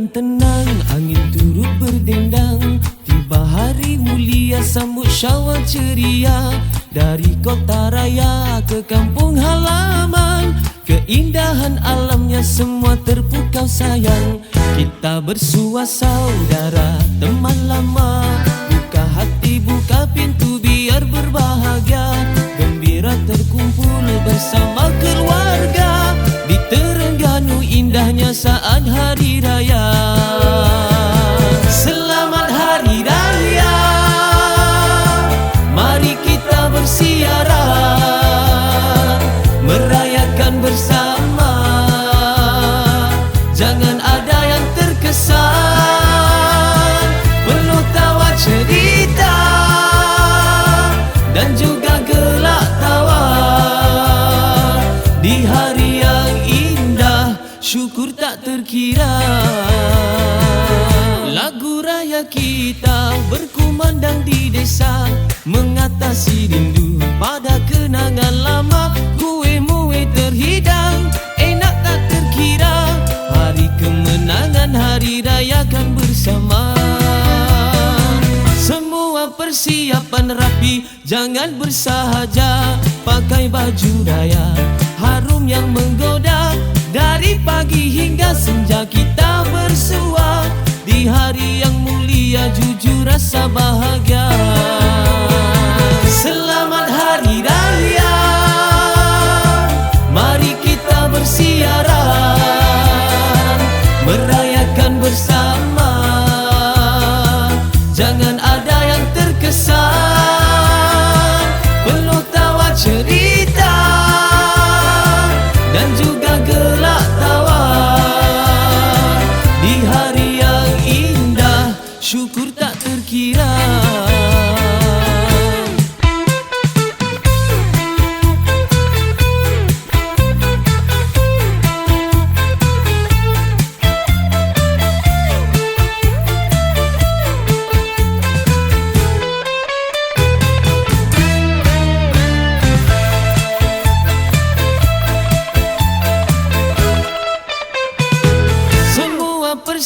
yang tenang Angin turut berdendang. Tiba hari mulia Sambut syawal ceria. Dari kota raya ke kampung halaman Keindahan alamnya semua terpukau sayang. Kita bersua saudara teman lama. Buka hati buka pintu biar berbahagia. Gembira terkumpul bersama terkira Lagu raya kita berkumandang di desa Mengatasi rindu pada kenangan lama. Kue mue terhidang, enak tak terkira. Hari kemenangan, hari rayakan bersama. Semua persiapan rapi, jangan bersahaja. Pakai baju raya, harum yang menggoda Dari pagi hingga senja kita bersua. Di hari yang mulia jujur rasa bahagia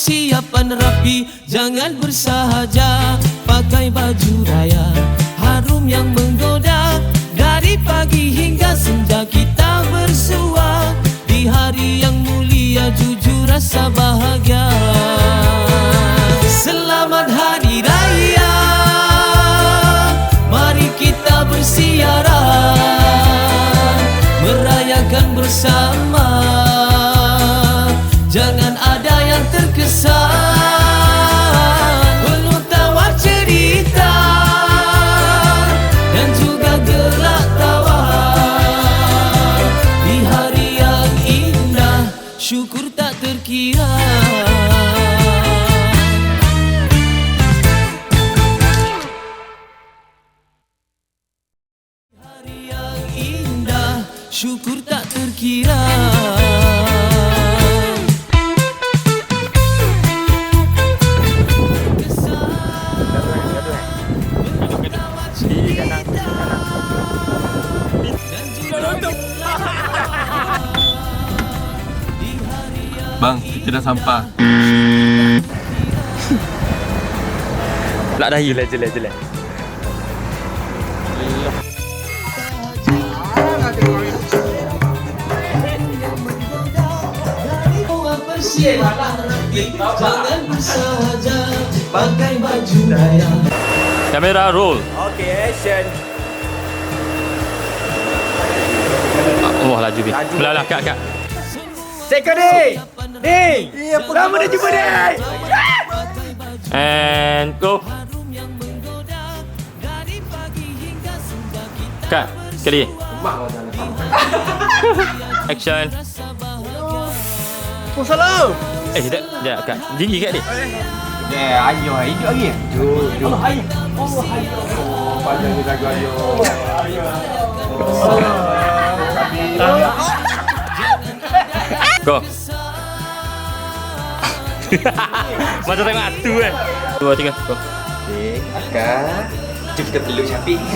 persiapan rapi Jangan bersahaja. Pakai baju raya Harum yang menggoda. Dari pagi hingga senja kita bersua. Di hari yang mulia Jujur rasa bahagia. Selamat Hari Raya. Mari kita bersiaran Merayakan bersama Syukur tak terkira Bang, kita dah sampai. Pelak dahi lah jelek Jangan Pakai baju Kamera roll. Okay, action. Ah, Wah laju bin. Belah lah kak kak. Second day. Ding. Lama dah jumpa ding. And go. Kak, sekali. Action. Oh, salam. Eh, sekejap, sekejap kak. Tinggi kat dia. Eh, ayo, hidup lagi. Jom, jom. Allah, ayo. Allah, ayo. Oh, panjang ni lagu ayo. Ayo. Go. Macam tengok atu kan. Dua, tiga, go. Okay, akak. Jom kita peluk Syafiq.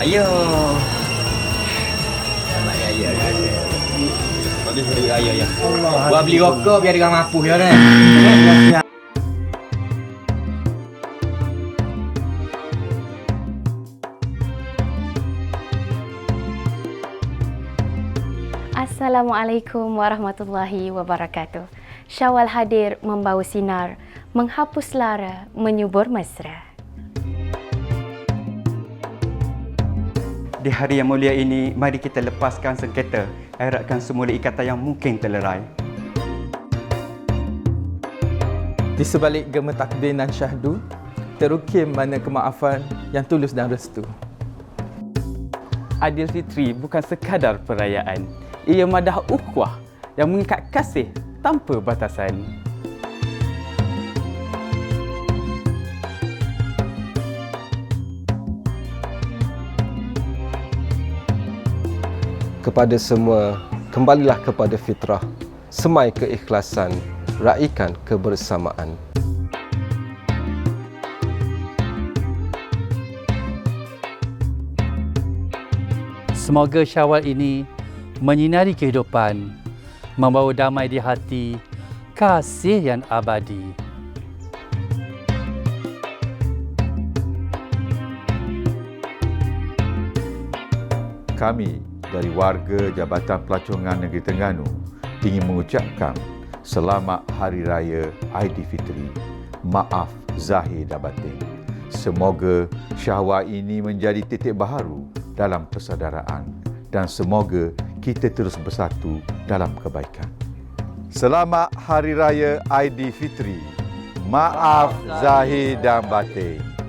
Ayo. Selamat Raya, ayo. Ya, ya, ya. Buat beli rokok biar dia mampu ya, kan? Assalamualaikum warahmatullahi wabarakatuh. Syawal hadir membawa sinar, menghapus lara, menyubur mesra. Di hari yang mulia ini, mari kita lepaskan sengketa, eratkan semula ikatan yang mungkin terlerai. Di sebalik gema takbir dan syahdu, terukir mana kemaafan yang tulus dan restu. Aidilfitri bukan sekadar perayaan. Ia madah ukhuwah yang mengikat kasih tanpa batasan. Kepada semua kembalilah kepada fitrah semai keikhlasan raikan kebersamaan Semoga syawal ini menyinari kehidupan, membawa damai di hati, kasih yang abadi. Kami dari warga Jabatan Pelacongan Negeri Terengganu ingin mengucapkan Selamat Hari Raya Aidilfitri. Maaf zahir dan batin. Semoga syahwal ini menjadi titik baharu dalam persaudaraan dan semoga kita terus bersatu dalam kebaikan. Selamat Hari Raya Aidilfitri. Maaf zahir dan batin.